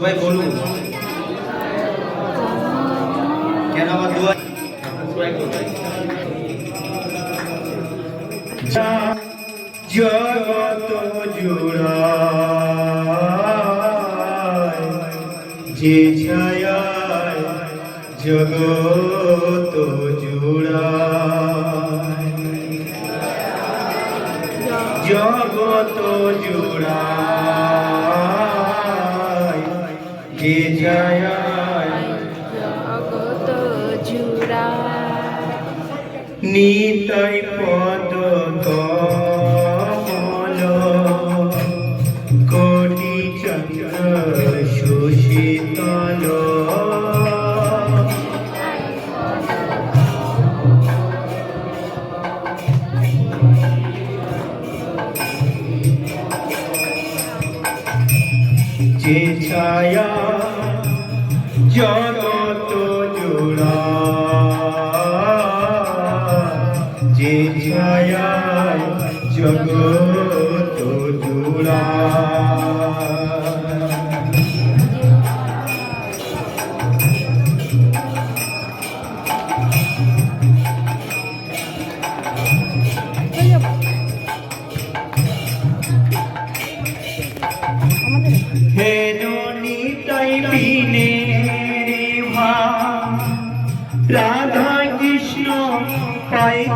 সবাই বলুন। কেন আমার দোয়া জগত জুড়ায় যে জগত জুড়ায় জগত জুড়ায় জগত জুড়া নিতাই পদ কমল কোটি চন্দ্র সুশীতল যে ছায়া জগত জোড়া যে ছায়ায় জগত জোড়া হে নিতাই বিনে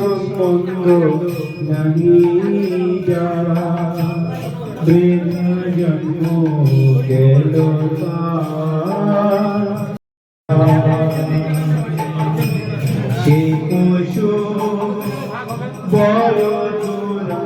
সকন্দ জানি যারা বৃদ্ধা জন্ম গেল সে পশু বড় চোরা